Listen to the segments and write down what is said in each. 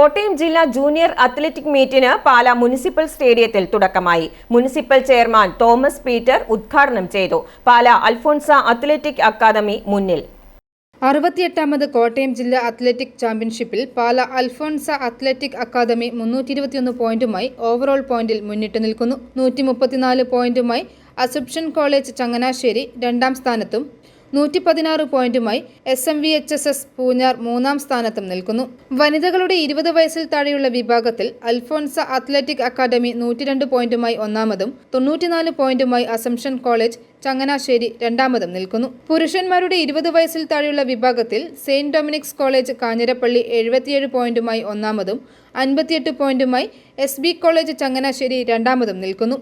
കോട്ടയം ജില്ലാ junior athletic മീറ്റിന് Pala municipal സ്റ്റേഡിയത്തിൽ തുടക്കമായി. മുനിസിപ്പൽ ചെയർമാൻ തോമസ് പീറ്റർ ഉദ്ഘാടനം ചെയ്തു. പാല അൽഫോൺസ അത്ലറ്റിക് അക്കാദമി മുന്നിൽ. അറുപത്തിയെട്ടാമത് കോട്ടയം ജില്ലാ അത്ലറ്റിക് ചാമ്പ്യൻഷിപ്പിൽ പാല അൽഫോൺസ അത്ലറ്റിക് അക്കാദമി മുന്നൂറ്റി ഇരുപത്തിയൊന്ന് പോയിന്റുമായി ഓവറോൾ പോയിന്റിൽ മുന്നിട്ട് നിൽക്കുന്നു. നൂറ്റി മുപ്പത്തിനാല് പോയിന്റുമായി അസപ്ഷൻ കോളേജ് ചങ്ങനാശ്ശേരി രണ്ടാം സ്ഥാനത്തും നൂറ്റി പതിനാറ് പോയിന്റുമായി S M V H S S Poonjar മൂന്നാം സ്ഥാനത്തും നിൽക്കുന്നു. വനിതകളുടെ ഇരുപത് വയസ്സിൽ താഴെയുള്ള വിഭാഗത്തിൽ അൽഫോൻസ അത്ലറ്റിക് അക്കാദമി നൂറ്റിരണ്ട് പോയിന്റുമായി ഒന്നാമതും തൊണ്ണൂറ്റിനാല് പോയിന്റുമായി അസംഷൻ കോളേജ് ചങ്ങനാശ്ശേരി രണ്ടാമതും നിൽക്കുന്നു. പുരുഷന്മാരുടെ ഇരുപത് വയസ്സിൽ താഴെയുള്ള വിഭാഗത്തിൽ സെയിന്റ് ഡൊമിനിക്സ് കോളേജ് കാഞ്ഞിരപ്പള്ളി എഴുപത്തിയേഴ് പോയിന്റുമായി ഒന്നാമതും അൻപത്തിയെട്ട് പോയിന്റുമായി എസ് കോളേജ് ചങ്ങനാശ്ശേരി രണ്ടാമതും നിൽക്കുന്നു.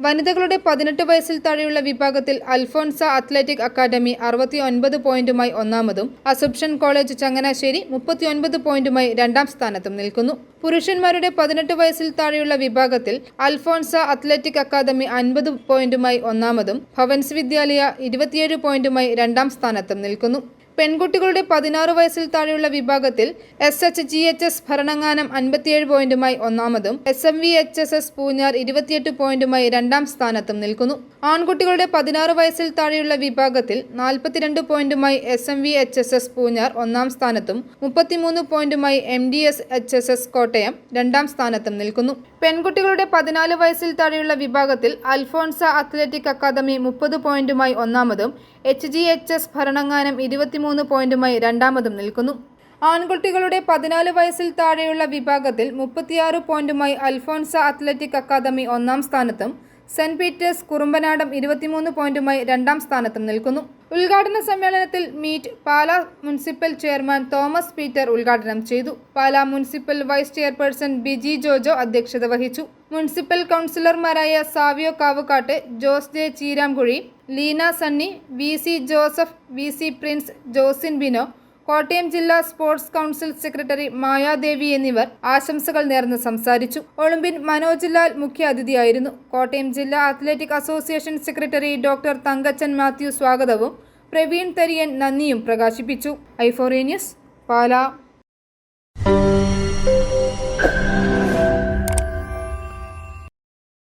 വനിതകളുടെ പതിനെട്ട് വയസ്സിൽ താഴെയുള്ള വിഭാഗത്തിൽ അൽഫോൻസ അത്ലറ്റിക് അക്കാദമി അറുപത്തി ഒൻപത് പോയിന്റുമായി ഒന്നാമതും അസുപ്ഷൻ കോളേജ് ചങ്ങനാശ്ശേരി മുപ്പത്തിയൊൻപത് പോയിന്റുമായി രണ്ടാം സ്ഥാനത്തും നിൽക്കുന്നു. പുരുഷന്മാരുടെ പതിനെട്ട് വയസ്സിൽ താഴെയുള്ള വിഭാഗത്തിൽ അൽഫോൻസ അത്ലറ്റിക് അക്കാദമി അൻപത് പോയിന്റുമായി ഒന്നാമതും ഭവൻസ് വിദ്യാലയ ഇരുപത്തിയേഴ് പോയിന്റുമായി രണ്ടാം സ്ഥാനത്തും നിൽക്കുന്നു. പെൺകുട്ടികളുടെ പതിനാറ് വയസ്സിൽ താഴെയുള്ള വിഭാഗത്തിൽ S H G H S Bharananganam അൻപത്തിയേഴ് പോയിന്റുമായി ഒന്നാമതും S M V H S S Poonjar ഇരുപത്തിയെട്ട് പോയിന്റുമായി രണ്ടാം സ്ഥാനത്തും നിൽക്കുന്നു. ആൺകുട്ടികളുടെ പതിനാറ് വയസ്സിൽ താഴെയുള്ള വിഭാഗത്തിൽ നാൽപ്പത്തിരണ്ട് പോയിന്റുമായി S M V H S S Poonjar ഒന്നാം സ്ഥാനത്തും മുപ്പത്തിമൂന്ന് പോയിന്റുമായി M D S H S S Kottayam രണ്ടാം സ്ഥാനത്തും നിൽക്കുന്നു. പെൺകുട്ടികളുടെ പതിനാല് വയസ്സിൽ താഴെയുള്ള വിഭാഗത്തിൽ അൽഫോൺസ അത്ലറ്റിക് അക്കാദമി മുപ്പത് പോയിന്റുമായി ഒന്നാമതും H G H S Bharananganam ഇരുപത്തിമൂന്ന് പോയിന്റുമായി രണ്ടാമതും നിൽക്കുന്നു. ആൺകുട്ടികളുടെ പതിനാല് വയസ്സിൽ താഴെയുള്ള വിഭാഗത്തിൽ മുപ്പത്തിയാറ് പോയിന്റുമായി അൽഫോൺസ അത്ലറ്റിക് അക്കാദമി ഒന്നാം സ്ഥാനത്തും സെന്റ് പീറ്റേഴ്സ് കുറുമ്പനാടം ഇരുപത്തിമൂന്ന് പോയിന്റുമായി രണ്ടാം സ്ഥാനത്തും നിൽക്കുന്നു. ഉദ്ഘാടന സമ്മേളനത്തിൽ meet Pala municipal chairman Thomas Peter ഉദ്ഘാടനം ചെയ്തു. Pala municipal vice chairperson Biji Jojo അധ്യക്ഷത വഹിച്ചു. മുനിസിപ്പൽ കൗൺസിലർമാരായ Savio Kavukattu Jose J Cheeramkuzhi Leena Sunny V C Joseph V C Prince Josin Bino Kottayam ജില്ലാ സ്പോർട്സ് കൗൺസിൽ സെക്രട്ടറി മായാദേവി എന്നിവർ ആശംസകൾ നേർന്ന് സംസാരിച്ചു. ഒളിമ്പ്യൻ മനോജ് ലാൽ മുഖ്യ അതിഥിയായിരുന്നു. കോട്ടയം ജില്ലാ athletic association secretary doctor Thankachan Mathew സ്വാഗതവും പ്രവീൺ തരിയൻ നന്ദിയും പ്രകാശിപ്പിച്ചു. ഐഫോറേനിയസ് പാല.